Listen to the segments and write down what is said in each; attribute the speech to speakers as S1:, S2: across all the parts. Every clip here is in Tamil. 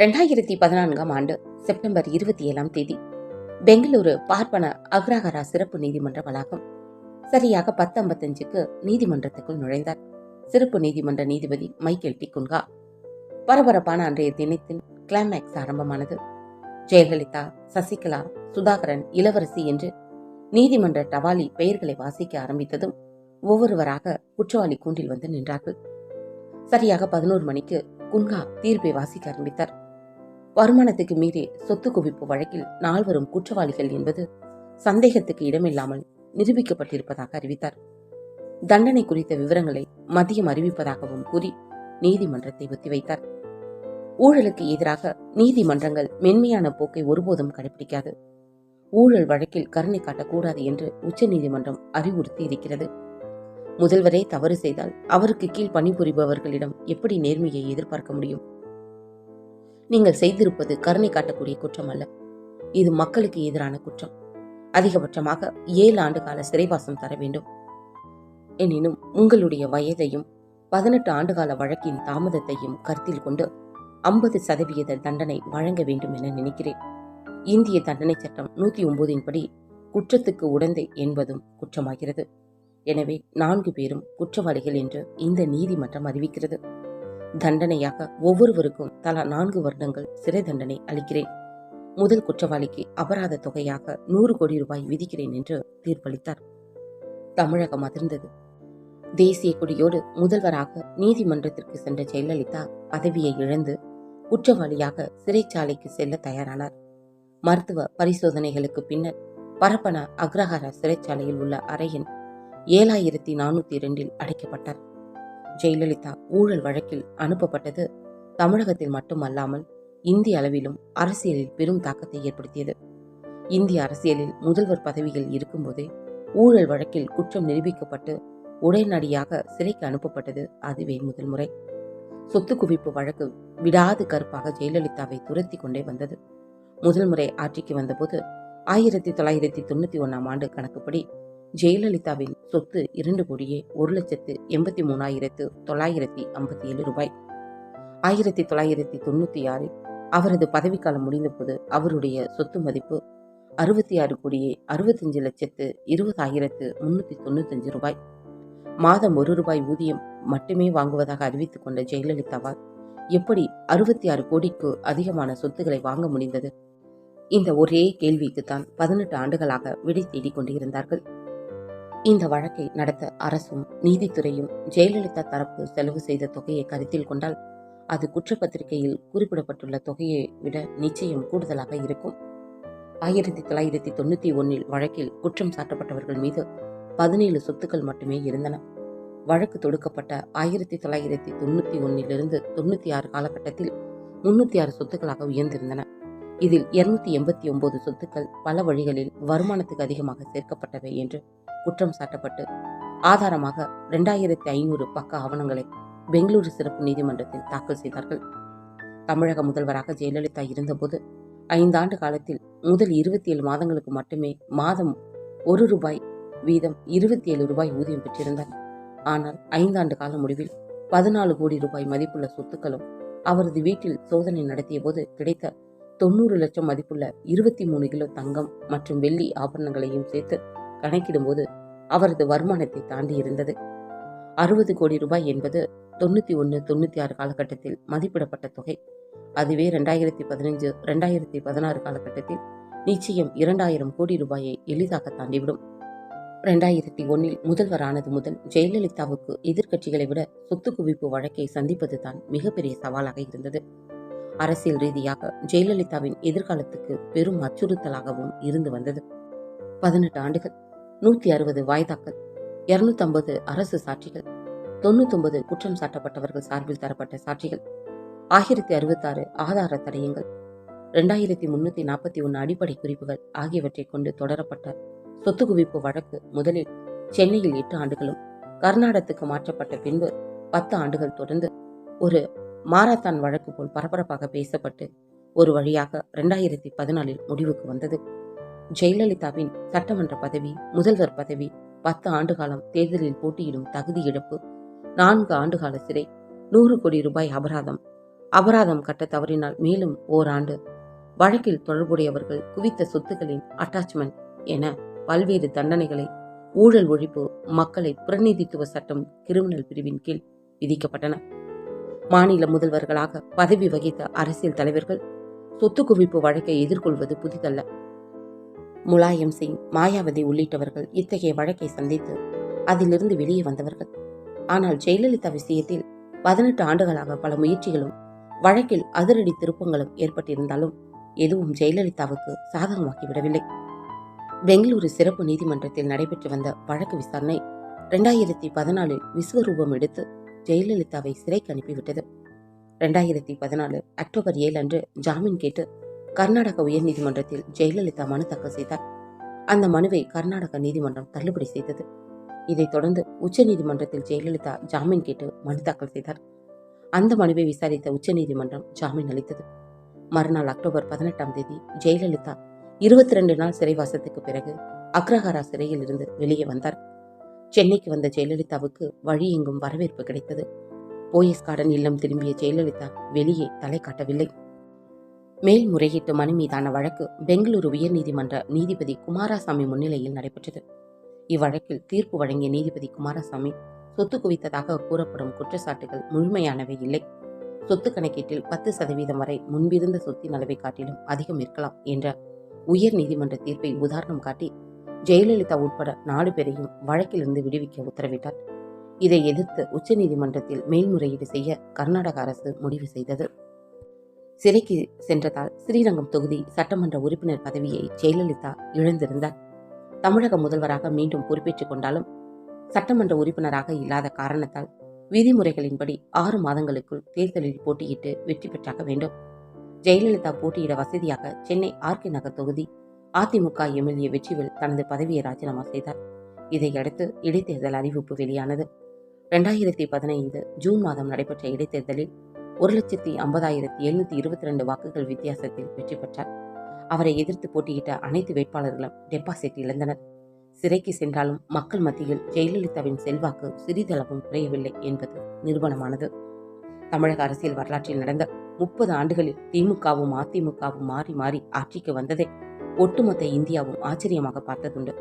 S1: ரெண்டாயிரத்தி பதினான்காம் ஆண்டு செப்டம்பர் இருபத்தி ஏழாம் தேதி பெங்களூரு பார்ப்பன அக்ரஹாரா சிறப்பு நீதிமன்ற வளாகம் சரியாக பத்து ஐம்பத்தஞ்சுக்கு நீதிமன்றத்துக்குள் நுழைந்தார். சிறப்பு நீதிமன்ற நீதிபதி மைக்கேல் டி குன்கா பரபரப்பான அன்றைய தினத்தின் கிளைமேக்ஸ் ஆரம்பமானது. ஜெயலலிதா சசிகலா சுதாகரன் இளவரசி என்று நீதிமன்ற டவாலி பெயர்களை வாசிக்க ஆரம்பித்ததும் ஒவ்வொருவராக குற்றவாளி கூண்டில் வந்து நின்றார்கள். சரியாக பதினோரு மணிக்கு குன்கா தீர்ப்பை வாசிக்க ஆரம்பித்தார். வருமானத்துக்கு மீறி சொத்து குவிப்பு வழக்கில் நால்வரும் குற்றவாளிகள் என்பது சந்தேகத்துக்கு இடமில்லாமல் நிரூபிக்கப்பட்டிருப்பதாக அறிவித்தார். தண்டனை குறித்த விவரங்களை மதியம் அறிவிப்பதாகவும் கூறி நீதிமன்றத்தை ஒத்திவைத்தார். ஊழலுக்கு எதிராக நீதிமன்றங்கள் மென்மையான போக்கை ஒருபோதும் கடைபிடிக்காது ஊழல் வழக்கில் கருணை காட்டக்கூடாது என்று உச்சநீதிமன்றம் அறிவுறுத்தி இருக்கிறது. முதல்வரே தவறு செய்தால் அவருக்கு கீழ் பணிபுரிபவர்களிடம் எப்படி நேர்மையை எதிர்பார்க்க முடியும்? நீங்கள் செய்திருப்பது கருணை காட்டக்கூடிய குற்றம் அல்ல. இது மக்களுக்கு எதிரான குற்றம். அதிகபட்சமாக ஏழு ஆண்டு கால சிறைவாசம் தர வேண்டும். எனினும் உங்களுடைய வயதையும் பதினெட்டு ஆண்டுகால வழக்கின் தாமதத்தையும் கருத்தில் கொண்டு ஐம்பது சதவிகித தண்டனை வழங்க வேண்டும் என நினைக்கிறேன். இந்திய தண்டனை சட்டம் நூற்றி ஒன்பதின் படி குற்றத்துக்கு உடந்தை என்பதும் குற்றமாகிறது. எனவே நான்கு பேரும் குற்றவாளிகள் என்று இந்த நீதிமன்றம் அறிவிக்கிறது. தண்டனையாக ஒவ்வொருவருக்கும் தலா நான்கு வருடங்கள் சிறை தண்டனை அளிக்கிறேன். முதல் குற்றவாளிக்கு அபராத தொகையாக நூறு கோடி ரூபாய் விதிக்கிறேன் என்று தீர்ப்பளித்தார். தமிழகம் அதிர்ந்தது. தேசிய கொடியோடு முதல்வராக நீதிமன்றத்திற்கு சென்ற ஜெயலலிதா பதவியை இழந்து குற்றவாளியாக சிறைச்சாலைக்கு செல்ல தயாரானார். மருத்துவ பரிசோதனைகளுக்கு பின்னர் பரப்பன அக்ரஹார சிறைச்சாலையில் உள்ள அறையின் ஏழாயிரத்தி நானூத்தி இரண்டில் அடைக்கப்பட்டார். ஜெயலலிதா ஊழல் வழக்கில் அனுப்பப்பட்டது தமிழகத்தில் மட்டுமல்லாமல் இந்திய அளவிலும் அரசியலில் பெரும் தாக்கத்தை ஏற்படுத்தியது. இந்திய அரசியலில் முதல்வர் பதவியில் இருக்கும்போதே ஊழல் வழக்கில் குற்றம் நிரூபிக்கப்பட்டு உடனடியாக சிறைக்கு அனுப்பப்பட்டது அதுவே முதல் முறை. சொத்து குவிப்பு வழக்கு விடாது கருப்பாக ஜெயலலிதாவை துரத்தி கொண்டே வந்தது. முதல் முறை ஆட்சிக்கு வந்தபோது ஆயிரத்தி தொள்ளாயிரத்தி தொண்ணூத்தி ஒன்னாம் ஆண்டு கணக்குப்படி ஜெயலலிதாவின் சொத்து இரண்டு கோடியே ஒரு லட்சத்து எண்பத்தி மூணாயிரத்து தொள்ளாயிரத்தி ஐம்பத்தி ஏழு ரூபாய். ஆயிரத்தி தொள்ளாயிரத்தி தொண்ணூற்றி ஆறில் அவரது பதவிக்காலம் முடிந்தபோது அவருடைய சொத்து மதிப்பு அறுபத்தி ஆறு கோடியே அறுபத்தஞ்சு லட்சத்து இருபதாயிரத்து முன்னூற்றி தொண்ணூத்தஞ்சு ரூபாய். மாதம் ஒரு ரூபாய் ஊதியம் மட்டுமே வாங்குவதாக அறிவித்துக் கொண்ட ஜெயலலிதாவால் எப்படி அறுபத்தி ஆறு கோடிக்கு அதிகமான சொத்துக்களை வாங்க முடிந்தது? இந்த ஒரே கேள்விக்குத்தான் பதினெட்டு ஆண்டுகளாக விடை தேடிக் கொண்டிருந்தார்கள். இந்த வழக்கை நடத்த அரசும் நீதித்துறையும் ஜெயலலிதா தரப்பு செலவு செய்த தொகையை கருத்தில் கொண்டால் அது குற்றப்பத்திரிகையில் குறிப்பிடப்பட்டுள்ள தொகையை விட நிச்சயம் கூடுதலாக இருக்கும். ஆயிரத்தி தொள்ளாயிரத்தி தொண்ணூற்றி ஒன்றில் வழக்கில் குற்றம் சாட்டப்பட்டவர்கள் மீது பதினேழு சொத்துக்கள் மட்டுமே இருந்தன. வழக்கு தொடுக்கப்பட்ட ஆயிரத்தி தொள்ளாயிரத்தி தொண்ணூற்றி ஒன்னிலிருந்து தொண்ணூற்றி ஆறு காலகட்டத்தில் முன்னூற்றி ஆறு சொத்துக்களாக உயர்ந்திருந்தன. இதில் இருநூத்தி எண்பத்தி ஒன்பது சொத்துக்கள் பல வழிகளில் வருமானத்துக்கு அதிகமாக சேர்க்கப்பட்டவை என்று குற்றம் சாட்டப்பட்டு ஆதாரமாக இரண்டாயிரத்தி ஐநூறு பக்க ஆவணங்களை பெங்களூரு சிறப்பு நீதிமன்றத்தில் தாக்கல் செய்தார்கள். தமிழக முதல்வராக ஜெயலலிதா இருந்தபோது ஐந்தாண்டு காலத்தில் முதல் இருபத்தி ஏழு மாதங்களுக்கு மட்டுமே மாதம் ஒரு ரூபாய் வீதம் இருபத்தி ஏழு ரூபாய் ஊதியம் பெற்றிருந்தார். ஆனால் ஐந்தாண்டு கால முடிவில் பதினாலு கோடி ரூபாய் மதிப்புள்ள சொத்துக்களும் அவரது வீட்டில் சோதனை நடத்திய போது கிடைத்த தொண்ணூறு லட்சம் மதிப்புள்ள இருபத்தி மூணு கிலோ தங்கம் மற்றும் வெள்ளி ஆபரணங்களையும் சேர்த்து கணக்கிடும்போது அவரது வருமானத்தை தாண்டி இருந்தது. அறுபது கோடி ரூபாய் என்பது தொண்ணூத்தி ஒன்று தொண்ணூத்தி ஆறு காலகட்டத்தில் மதிப்பிடப்பட்ட தொகை. அதுவே ரெண்டாயிரத்தி பதினஞ்சு ரெண்டாயிரத்தி பதினாறு காலகட்டத்தில் நிச்சயம் இரண்டாயிரம் கோடி ரூபாயை எளிதாக தாண்டிவிடும். ரெண்டாயிரத்தி ஒன்னில் முதல்வரானது முதல் ஜெயலலிதாவுக்கு எதிர்க்கட்சிகளை விட சொத்து குவிப்பு வழக்கை சந்திப்பது தான் மிகப்பெரிய சவாலாக இருந்தது. அரசியல் ரீதியாக ஜெயலலிதாவின் எதிர்காலத்துக்கு பெரும் அச்சுறுத்தலாகவும் இருந்து வந்தது. பதினெட்டு ஆண்டுகள். நூத்தி அறுபது வாய்தாக்கள் இருநூத்தி அரசு சாட்சிகள் தொண்ணூத்தொன்பது குற்றம் சாட்டப்பட்டவர்கள் சார்பில் தரப்பட்ட சாட்சிகள் ஆயிரத்தி அறுபத்தாறு ஆதார தடயங்கள் ரெண்டாயிரத்தி முன்னூத்தி நாற்பத்தி ஒன்று அடிப்படை குறிப்புகள் ஆகியவற்றை கொண்டு தொடரப்பட்ட சொத்து குவிப்பு வழக்கு முதலில் சென்னையில் எட்டு ஆண்டுகளும் கர்நாடகத்துக்கு மாற்றப்பட்ட பின்பு பத்து ஆண்டுகள் தொடர்ந்து ஒரு மாரத்தான் வழக்கு போல் பரபரப்பாக பேசப்பட்டு ஒரு வழியாக ரெண்டாயிரத்தி பதினாலில் முடிவுக்கு வந்தது. ஜெயலலிதாவின் சட்டமன்ற பதவி முதல்வர் பதவி பத்து ஆண்டு காலம் தேர்தலில் போட்டியிடும் தகுதி இழப்பு நான்கு ஆண்டுகால சிறை நூறு கோடி ரூபாய் அபராதம். அபராதம் கட்ட தவறினால் மேலும் ஓராண்டு. வழக்கில் தொடர்புடையவர்கள் குவித்த சொத்துக்களின் அட்டாச்மெண்ட் என பல்வேறு தண்டனைகளை ஊழல் ஒழிப்பு மக்களை பிரதிநிதித்துவ சட்டம் கிரிமினல் பிரிவின் கீழ் விதிக்கப்பட்டன. மாநில முதல்வர்களாக பதவி வகித்த அரசியல் தலைவர்கள் சொத்து குவிப்பு வழக்கை எதிர்கொள்வது புதிதல்ல. முலாயம் சிங் மாயாவதி உள்ளிட்டவர்கள் இத்தகைய வழக்கை சந்தித்து அதிலிருந்து வெளியே வந்தவர்கள். ஆனால் ஜெயலலிதா விஷயத்தில் பதினெட்டு ஆண்டுகளாக பல முயற்சிகளும் வழக்கில் அதிரடி திருப்பங்களும் ஏற்பட்டிருந்தாலும் எதுவும் ஜெயலலிதாவுக்கு சாதகமாக்கிவிடவில்லை பெங்களூரு சிறப்பு நீதிமன்றத்தில் நடைபெற்று வந்த வழக்கு விசாரணை ரெண்டாயிரத்தி பதினாலில் விஸ்வரூபம் எடுத்து ஜெயலலிதாவை சிறைக்கு அனுப்பிவிட்டது. ரெண்டாயிரத்தி பதினாலு அக்டோபர் ஏழு அன்று ஜாமீன் கேட்டு கர்நாடக உயர்நீதிமன்றத்தில் ஜெயலலிதா மனு தாக்கல் செய்தார். அந்த மனுவை கர்நாடக நீதிமன்றம் தள்ளுபடி செய்தது. இதைத் தொடர்ந்து உச்சநீதிமன்றத்தில் ஜெயலலிதா ஜாமீன் கேட்டு மனு தாக்கல் செய்தார். அந்த மனுவை விசாரித்த உச்சநீதிமன்றம் ஜாமீன் அளித்தது. மறுநாள் அக்டோபர் பதினெட்டாம் தேதி ஜெயலலிதா இருபத்தி ரெண்டு நாள் சிறைவாசத்துக்கு பிறகு அக்ரஹாரா சிறையில் இருந்து வெளியே வந்தார். சென்னைக்கு வந்த ஜெயலலிதாவுக்கு வழி எங்கும் வரவேற்பு கிடைத்தது. போயஸ் கார்டன் இல்லம் திரும்பிய ஜெயலலிதா வெளியே தலை காட்டவில்லை. மேல்முறையீட்டு மனு மீதான வழக்கு பெங்களூரு உயர்நீதிமன்ற நீதிபதி குமாரசாமி முன்னிலையில் நடைபெற்றது. இவ்வழக்கில் தீர்ப்பு வழங்கிய நீதிபதி குமாரசாமி சொத்து குவித்ததாக கூறப்படும் குற்றச்சாட்டுகள் முழுமையானவை இல்லை. சொத்து கணக்கீட்டில் பத்து சதவீதம் வரை முன்பிருந்த சொத்தின் அளவை காட்டிலும் அதிகம் இருக்கலாம் என்ற உயர் நீதிமன்ற தீர்ப்பை உதாரணம் காட்டி ஜெயலலிதா உட்பட நாலு பேரையும் வழக்கிலிருந்து விடுவிக்க உத்தரவிட்டார். இதை எதிர்த்து உச்சநீதிமன்றத்தில் மேல்முறையீடு செய்ய கர்நாடக அரசு முடிவு செய்தது. சிறைக்கு சென்றதால் ஸ்ரீரங்கம் தொகுதி சட்டமன்ற உறுப்பினர் பதவியை ஜெயலலிதா இழந்திருந்தார். தமிழக முதல்வராக மீண்டும் பொறுப்பேற்றுக் கொண்டாலும் சட்டமன்ற உறுப்பினராக இல்லாத காரணத்தால் விதிமுறைகளின்படி ஆறு மாதங்களுக்குள் தேர்தலில் போட்டியிட்டு வெற்றி பெற்றாக வேண்டும். ஜெயலலிதா போட்டியிட வசதியாக சென்னை ஆர்கே நகர் தொகுதி அதிமுக எம்எல்ஏ வெற்றிவேல் தனது பதவியை ராஜினாமா செய்தார். இதையடுத்து இடைத்தேர்தல் அறிவிப்பு வெளியானது. இரண்டாயிரத்தி பதினைந்து ஜூன் மாதம் நடைபெற்ற இடைத்தேர்தலில் ஒரு லட்சத்தி ஐம்பதாயிரத்தி எழுநூத்தி இருபத்தி ரெண்டு வாக்குகள் வித்தியாசத்தில் வெற்றி பெற்றார். அவரை எதிர்த்து போட்டியிட்ட அனைத்து வேட்பாளர்களும் டெபாசிட் இழந்தனர். சிறைக்கு சென்றாலும் மக்கள் மத்தியில் ஜெயலலிதாவின் செல்வாக்கு சிறிதளவும் குறையவில்லை என்பது நிறுவனமானது. தமிழக அரசியல் வரலாற்றில் நடந்த முப்பது ஆண்டுகளில் திமுகவும் அதிமுகவும் மாறி மாறி ஆட்சிக்கு வந்ததை ஒட்டுமொத்த இந்தியாவும் ஆச்சரியமாக பார்த்ததுண்டு.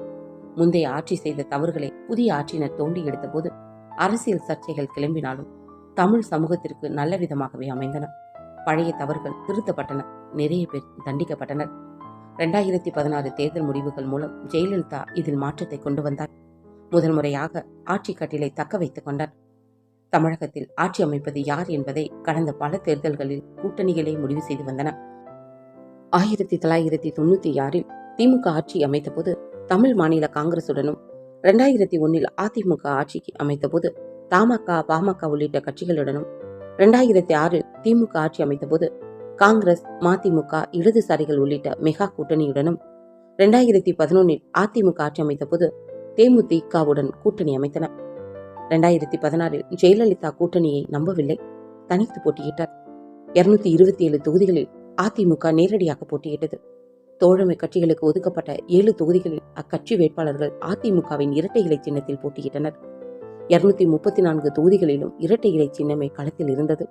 S1: முந்தைய ஆட்சி செய்த தவறுகளை புதிய ஆட்சியினர் தோண்டி எடுத்தபோது அரசியல் சர்ச்சைகள் கிளம்பினாலும் தமிழ் சமூகத்திற்கு நல்ல விதமாகவே அமைந்தன. பழைய தவறுகள் திருத்தப்பட்டன. நிறைய பேர் தண்டிக்கப்பட்டனர். ரெண்டாயிரத்தி பதினாறு தேர்தல் முடிவுகள் மூலம் ஜெயலலிதா இதில் மாற்றத்தை கொண்டு வந்தார். முதல் முறையாக ஆட்சி கட்டிலை தக்க வைத்துக் கொண்டார். தமிழகத்தில் ஆட்சி அமைப்பது யார் என்பதை கடந்த பல தேர்தல்களில் கூட்டணிகளே முடிவு செய்து வந்தன. ஆயிரத்தி தொள்ளாயிரத்தி தொண்ணூத்தி ஆறில் திமுக ஆட்சி அமைத்தபோது தமிழ் மாநில காங்கிரசுடனும் ரெண்டாயிரத்தி ஒன்னில் அதிமுக ஆட்சிக்கு அமைத்தபோது தமாக பாமக உள்ளிட்ட கட்சிகளுடனும் ரெண்டாயிரத்தி ஆறில் திமுக ஆட்சி அமைத்தபோது காங்கிரஸ் மதிமுக இடதுசாரிகள் உள்ளிட்ட மெகா கூட்டணியுடனும் ரெண்டாயிரத்தி பதினொன்னில் அதிமுக ஆட்சி அமைத்தபோது தேமுதிகவுடன் கூட்டணி அமைத்தன. ரெண்டாயிரத்தி பதினாறில் ஜெயலலிதா கூட்டணியை நம்பவில்லை தனித்து போட்டியிட்டார். இருநூத்தி இருபத்தி ஏழு தொகுதிகளில் அதிமுக நேரடியாக போட்டியிட்டது. தோழமை கட்சிகளுக்கு ஒதுக்கப்பட்ட ஏழு தொகுதிகளில் அக்கட்சி வேட்பாளர்கள் அதிமுகவின் இரட்டை இலை சின்னத்தில் போட்டியிட்டனர். இருநூத்தி முப்பத்தி நான்கு தொகுதிகளிலும் இரட்டை இலை சின்னமே களத்தில் இருந்தது.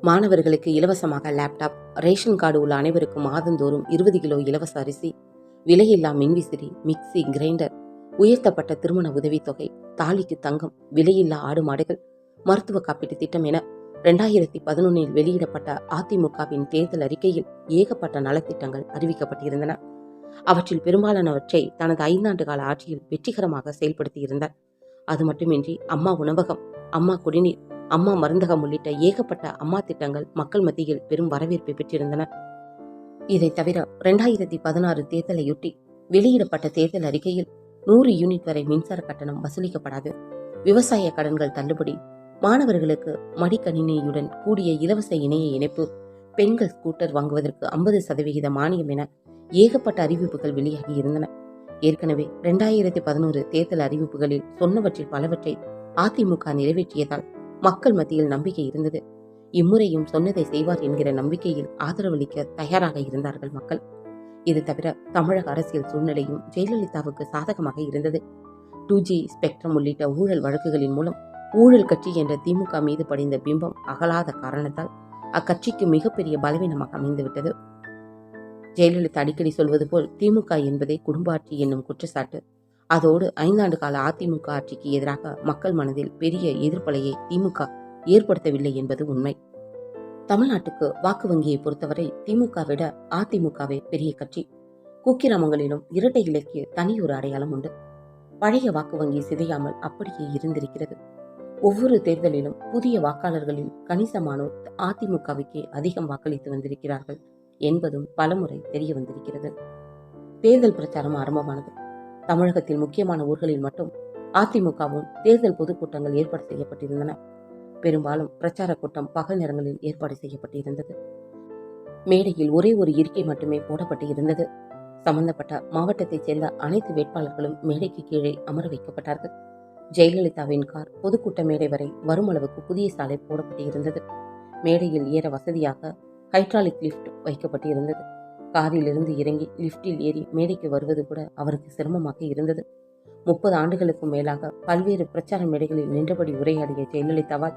S1: மாணவர்களுக்கு இலவசமாக லேப்டாப் ரேஷன் கார்டு உள்ள அனைவருக்கும் மாதந்தோறும் இருபது கிலோ இலவச அரிசி விலையில்லா மின்விசிறி மிக்சி கிரைண்டர் உயர்த்தப்பட்ட திருமண உதவித்தொகை தாலிக்கு தங்கம் விலையில்லா ஆடு மாடுகள் மருத்துவ காப்பீட்டு திட்டம் என ரெண்டாயிரத்தி பதினொன்னில் வெளியிடப்பட்ட அதிமுகவின் தேர்தல் அறிக்கையில் ஏகப்பட்ட நலத்திட்டங்கள் அறிவிக்கப்பட்டிருந்தன. அவற்றில் பெரும்பாலானவற்றை தனது ஐந்தாண்டு கால ஆட்சியில் வெற்றிகரமாக செயல்படுத்தியிருந்தார். அது மட்டுமின்றி அம்மா உணவகம் அம்மா குடிநீர் அம்மா மருந்தகம் உள்ளிட்ட ஏகப்பட்ட அம்மா திட்டங்கள் மக்கள் மத்தியில் பெரும் வரவேற்பை பெற்றிருந்தன. இதை தவிர இரண்டாயிரத்தி பதினாறு தேர்தலையொட்டி வெளியிடப்பட்ட தேர்தல் அறிக்கையில் நூறு யூனிட் வரை மின்சார கட்டணம் வசூலிக்கப்படாது. விவசாய கடன்கள் தள்ளுபடி மாணவர்களுக்கு மடிக்கணினியுடன் கூடிய இலவச இணைய இணைப்பு பெண்கள் ஸ்கூட்டர் வாங்குவதற்கு ஐம்பது சதவிகித மானியம் என ஏகப்பட்ட அறிவிப்புகள் வெளியாகி இருந்தன. ஏற்கனவே இரண்டாயிரத்தி பதினோரு தேர்தல் அறிவிப்புகளில் சொன்னவற்றில் பலவற்றை அதிமுக நிறைவேற்றியதால் மக்கள் மத்தியில் நம்பிக்கை இருந்தது. இம்முறையும் சொன்னதை செய்வார் என்கிற நம்பிக்கையில் ஆதரவளிக்க தயாராக இருந்தார்கள் மக்கள். இது தவிர தமிழக அரசியல் சூழ்நிலையும் ஜெயலலிதாவுக்கு சாதகமாக இருந்தது. டூ ஜி ஸ்பெக்ட்ரம் உள்ளிட்ட ஊழல் வழக்குகளின் மூலம் ஊழல் கட்சி என்ற திமுக மீது படிந்த பிம்பம் அகலாத காரணத்தால் அக்கட்சிக்கு மிகப்பெரிய பலவீனமாக அமைந்துவிட்டது. ஜெயலலிதா அடிக்கடி சொல்வது போல் திமுக என்பதே குடும்ப ஆட்சி என்னும் குற்றச்சாட்டு. அதோடு ஐந்தாண்டு கால அதிமுக ஆட்சிக்கு எதிராக மக்கள் மனதில் பெரிய எதிர்ப்பலையை திமுக ஏற்படுத்தவில்லை என்பது உண்மை. தமிழ்நாட்டுக்கு வாக்கு வங்கியை பொறுத்தவரை திமுக விட அதிமுகவே பெரிய கட்சி. குக்கிராமங்களிலும் இரட்டை இலைக்கு தனி ஒரு அடையாளம் உண்டு. பழைய வாக்கு வங்கி சிதையாமல் அப்படியே இருந்திருக்கிறது. ஒவ்வொரு தேர்தலிலும் புதிய வாக்காளர்களில் கணிசமானோர் அதிமுகவுக்கே அதிகம் வாக்களித்து வந்திருக்கிறார்கள். என்பதும் பலமுறை தெரிய வந்திருக்கிறது. தேர்தல் பிரச்சாரம் ஆரம்பமானது. தமிழகத்தில் முக்கியமான ஊர்களில் மட்டும் அதிமுகவும் தேர்தல் பொதுக்கூட்டங்கள் ஏற்பாடு செய்யப்பட்டிருந்தன. பெரும்பாலும் பிரச்சார கூட்டம் பகல் நேரங்களில் ஏற்பாடு செய்யப்பட்டிருந்தது. மேடையில் ஒரே ஒரு இருக்கை மட்டுமே போடப்பட்டு இருந்தது சம்பந்தப்பட்ட மாவட்டத்தைச் சேர்ந்த அனைத்து வேட்பாளர்களும் மேடைக்கு கீழே அமர வைக்கப்பட்டார்கள். ஜெயலலிதாவின் கார் பொதுக்கூட்ட மேடை வரை வரும் அளவுக்கு புதிய சாலை போடப்பட்டு இருந்தது மேடையில் ஏற வசதியாக ஹைட்ராலிக் லிஃப்ட் வைக்கப்பட்டு இருந்தது காரில் இருந்து இறங்கி லிஃப்டில் ஏறி மேடைக்கு வருவது கூட அவருக்கு சிரமமாக இருந்தது. முப்பது ஆண்டுகளுக்கும் மேலாக பல்வேறு பிரச்சார மேடைகளில் நின்றபடி உரையாடிய ஜெயலலிதாவால்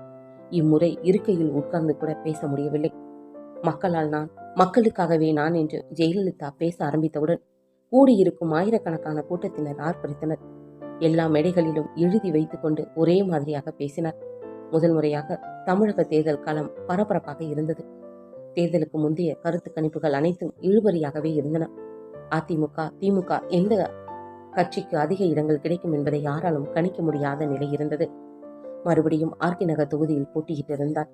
S1: இம்முறை இருக்கையில் உட்கார்ந்து கூட பேச முடியவில்லை. மக்களால் நான் மக்களுக்காகவே நான் என்று ஜெயலலிதா பேச ஆரம்பித்தவுடன் கூடியிருக்கும் ஆயிரக்கணக்கான கூட்டத்தினர் ஆர்ப்பரித்தனர். எல்லா மேடைகளிலும் எழுதி வைத்துக்கொண்டு ஒரே மாதிரியாக பேசினார். முதல் முறையாக தமிழக தேர்தல் களம் பரபரப்பாக இருந்தது. தேர்தலுக்கு முந்தைய கருத்து கணிப்புகள் அனைத்தும் இழுபறியாகவே இருந்தன. அதிமுக திமுக எந்த கட்சிக்கு அதிக இடங்கள் கிடைக்கும் என்பதை யாராலும் கணிக்க முடியாத நிலை இருந்தது. மறுபடியும் ஆர்கே நகர் தொகுதியில் போட்டியிட்டிருந்தார்.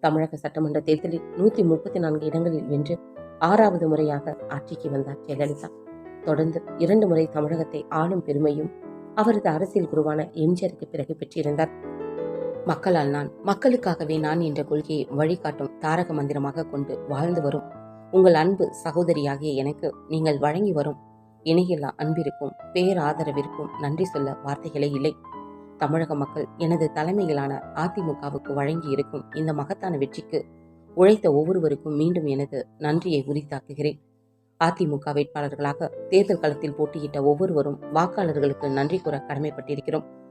S1: தமிழக சட்டமன்ற தேர்தலில் நூத்தி முப்பத்தி நான்கு இடங்களில் வென்று ஆறாவது முறையாக ஆட்சிக்கு வந்தார் ஜெயலலிதா. தொடர்ந்து இரண்டு முறை தமிழகத்தை ஆளும் பெருமையும் அவரது அரசியல் குருவான எம்ஜிஆருக்கு பிறகு பெற்றிருந்தார். மக்களால் நான் மக்களுக்காகவே நான் என்ற கொள்கையை வழிகாட்டும் தாரக மந்திரமாக கொண்டு வாழ்ந்து வரும். உங்கள் அன்பு சகோதரியாகிய எனக்கு நீங்கள் வழங்கி வரும் இணையில்லா அன்பிற்கும் பேராதரவிற்கும் நன்றி சொல்ல வார்த்தைகளே இல்லை. தமிழக மக்கள் எனது தலைமையிலான அதிமுகவுக்கு வழங்கி இருக்கும் இந்த மகத்தான வெற்றிக்கு உழைத்த ஒவ்வொருவருக்கும் மீண்டும் எனது நன்றியை உரித்தாக்குகிறேன். அதிமுக வேட்பாளர்களாக தேர்தல் களத்தில் போட்டியிட்ட ஒவ்வொருவரும் வாக்காளர்களுக்கு நன்றி கூற கடமைப்பட்டிருக்கிறோம்.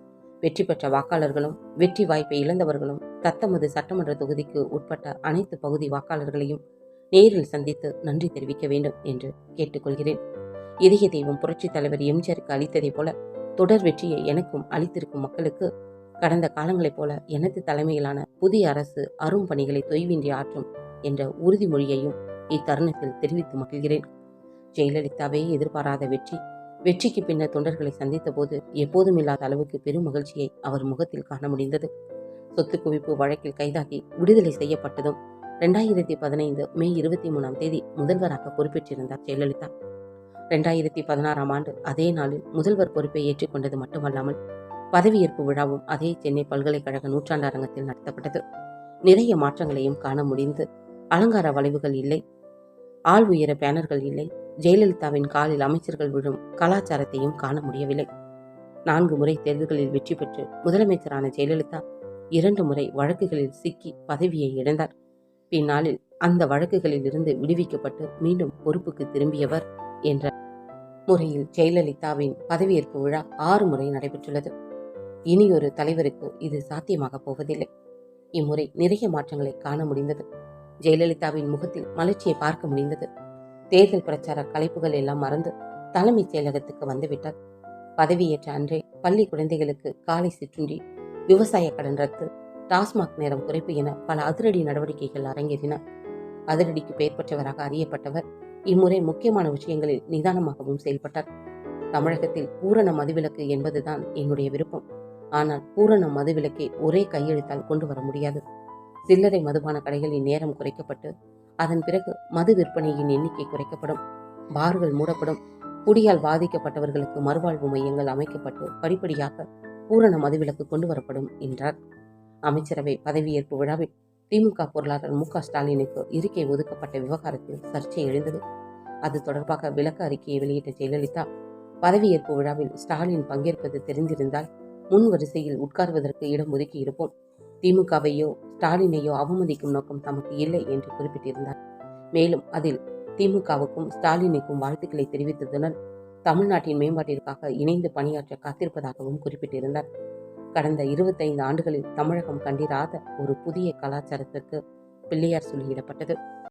S1: வெற்றி பெற்ற வாக்காளர்களும் வெற்றி வாய்ப்பை இழந்தவர்களும் தத்தமது சட்டமன்ற தொகுதிக்கு உட்பட்ட அனைத்து பகுதி வாக்காளர்களையும் நேரில் சந்தித்து நன்றி தெரிவிக்க வேண்டும் என்று கேட்டுக்கொள்கிறேன். இதய தெய்வம் புரட்சித் தலைவர் எம்ஜிஆருக்கு அளித்ததைப் போல தொடர் வெற்றியை எனக்கும் அளித்திருக்கும் மக்களுக்கு கடந்த காலங்களைப் போல எனது தலைமையிலான புதிய அரசு அரும் பணிகளை தொய்வின்றி ஆற்றும் என்ற உறுதிமொழியையும் இத்தருணத்தில் தெரிவித்து மகிழ்கிறேன். ஜெயலலிதாவே எதிர்பாராத வெற்றி வெற்றிக்கு பின்னர் தொண்டர்களை சந்தித்த போது எப்போதும் இல்லாத அளவுக்கு பெரும் மகிழ்ச்சியை அவர் முகத்தில் காண முடிந்தது. சொத்து குவிப்பு வழக்கில் கைதாகி விடுதலை செய்யப்பட்டதும் இரண்டாயிரத்தி பதினைந்து மே இருபத்தி மூணாம் தேதி முதல்வராக பொறுப்பேற்றிருந்தார் ஜெயலலிதா. இரண்டாயிரத்தி பதினாறாம் ஆண்டு அதே நாளில் முதல்வர் பொறுப்பை ஏற்றுக்கொண்டது மட்டுமல்லாமல் பதவியேற்பு விழாவும் அதே சென்னை பல்கலைக்கழக நூற்றாண்டு அரங்கத்தில் நடத்தப்பட்டது. நிறைய மாற்றங்களையும் காண முடிந்து அலங்கார வளைவுகள் இல்லை ஆள் உயர பேனர்கள் இல்லை ஜெயலலிதாவின் காலில் அமைச்சர்கள் விழும் கலாச்சாரத்தையும் காண முடியவில்லை. நான்கு முறை தேர்தல்களில் வெற்றி பெற்று முதலமைச்சரான ஜெயலலிதா இரண்டு முறை வழக்குகளில் சிக்கி பதவியை இழந்தார். பின்னாளில் அந்த வழக்குகளில் இருந்து விடுவிக்கப்பட்டு மீண்டும் பொறுப்புக்கு திரும்பியவர் என்ற முறையில் ஜெயலலிதாவின் பதவியேற்பு விழா ஆறு முறை நடைபெற்றுள்ளது. இனியொரு தலைவருக்கு இது சாத்தியமாகப் போவதில்லை. இம்முறை நிறைய மாற்றங்களை காண முடிந்தது. ஜெயலலிதாவின் முகத்தில் மலர்ச்சியை பார்க்க முடிந்தது. தேர்தல் பிரச்சார கலைப்புகள் எல்லாம் மறந்து தலைமைச் செயலகத்துக்கு வந்துவிட்டார். பதவியேற்ற அன்றே பள்ளி குழந்தைகளுக்கு காலை சிற்றுண்டி விவசாய கடன் ரத்து டாஸ்மாக் நேரம் குறைப்பு என பல அதிரடி நடவடிக்கைகள் அரங்கேறின அதிரடிக்கு பெயர் பெற்றவராக அறியப்பட்டவர் இம்முறை முக்கியமான விஷயங்களில் நிதானமாகவும் செயல்பட்டார். தமிழகத்தில் பூரண மதுவிலக்கு என்பதுதான் என்னுடைய விருப்பம். ஆனால் பூரண மதுவிலக்கை ஒரே கையெழுத்தால் கொண்டு வர முடியாது. சில்லறை மதுபான கடைகளின் நேரம் குறைக்கப்பட்டு அதன் பிறகு மது விற்பனையின் எண்ணிக்கை குறைக்கப்படும். பார்கள் மூடப்படும். குடியால் பாதிக்கப்பட்டவர்களுக்கு மறுவாழ்வு மையங்கள் அமைக்கப்பட்டு படிப்படியாக பூரண மதுவிலக்கு கொண்டு வரப்படும் என்றார். அமைச்சரவை பதவியேற்பு விழாவில் திமுக பொருளாளர் மு. க. ஸ்டாலினுக்கு இருக்கை ஒதுக்கப்பட்ட விவகாரத்தில் சர்ச்சை எழுந்தது. அது தொடர்பாக விளக்க அறிக்கையை வெளியிட்ட ஜெயலலிதா பதவியேற்பு விழாவில் ஸ்டாலின் பங்கேற்பது தெரிந்திருந்தால் முன் வரிசையில் உட்கார்வதற்கு இடம் ஒதுக்கி இருப்போம். திமுகவையோ ஸ்டாலினையோ அவமதிக்கும் நோக்கம் தமக்கு இல்லை என்று குறிப்பிட்டிருந்தார். மேலும் அதில் திமுகவுக்கும் ஸ்டாலினுக்கும் வாழ்த்துக்களை தெரிவித்ததுடன் தமிழ்நாட்டின் மேம்பாட்டிற்காக இணைந்து பணியாற்ற காத்திருப்பதாகவும் குறிப்பிட்டிருந்தார். கடந்த இருபத்தைந்து ஆண்டுகளில் தமிழகம் கண்டிராத ஒரு புதிய கலாச்சாரத்திற்கு பிள்ளையார் சொல்லியிடப்பட்டது